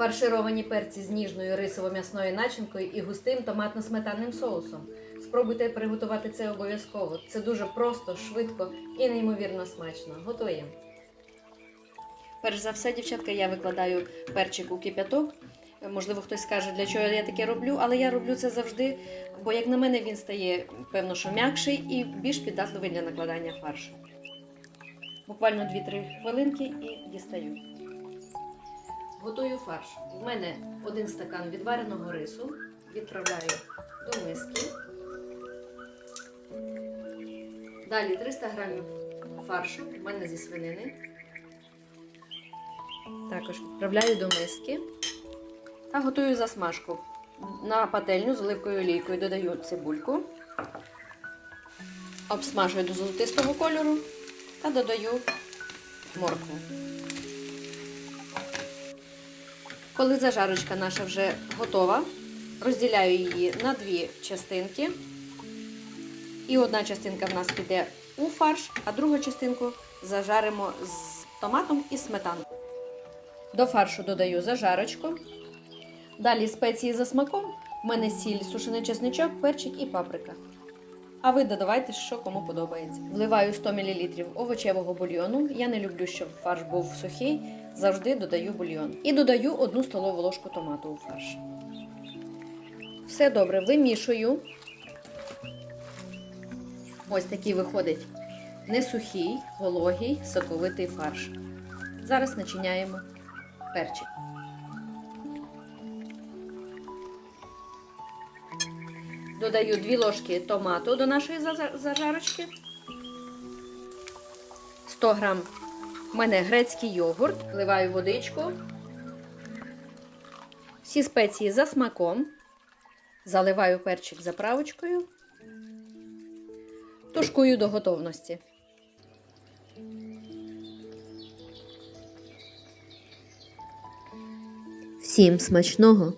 Фаршировані перці з ніжною рисово-м'ясною начинкою і густим томатно-сметанним соусом. Спробуйте приготувати це обов'язково. Це дуже просто, швидко і неймовірно смачно. Готуємо. Перш за все, дівчатка, я викладаю перчик у кип'яток. Можливо, хтось скаже, для чого я таке роблю, але я роблю це завжди, бо, як на мене, він стає певно, що м'якший і більш піддатливий для накладання фаршу. Буквально 2-3 хвилинки і дістаю. Готую фарш. У мене один стакан відвареного рису. Відправляю до миски. Далі 300 грамів фаршу. У мене зі свинини. Також відправляю до миски. Та готую засмажку. На пательню з оливкою олійкою додаю цибульку. Обсмажую до золотистого кольору та додаю моркву. Коли зажарочка наша вже готова, розділяю її на дві частинки. І одна частинка в нас піде у фарш, а другу частинку зажаримо з томатом і сметаною. До фаршу додаю зажарочку. Далі спеції за смаком. У мене сіль, сушений чесничок, перчик і паприка. А ви додавайте, що кому подобається. Вливаю 100 мл овочевого бульйону. Я не люблю, щоб фарш був сухий. Завжди додаю бульйон. І додаю 1 столову ложку томату у фарш. Все добре, вимішую. Ось такий виходить не сухий, вологий, соковитий фарш. Зараз начиняємо перчик. Додаю 2 ложки томату до нашої зажарочки. 100 грам у мене грецький йогурт. Вливаю водичку. Всі спеції за смаком. Заливаю перчик заправочкою. Тушкую до готовності. Всім смачного!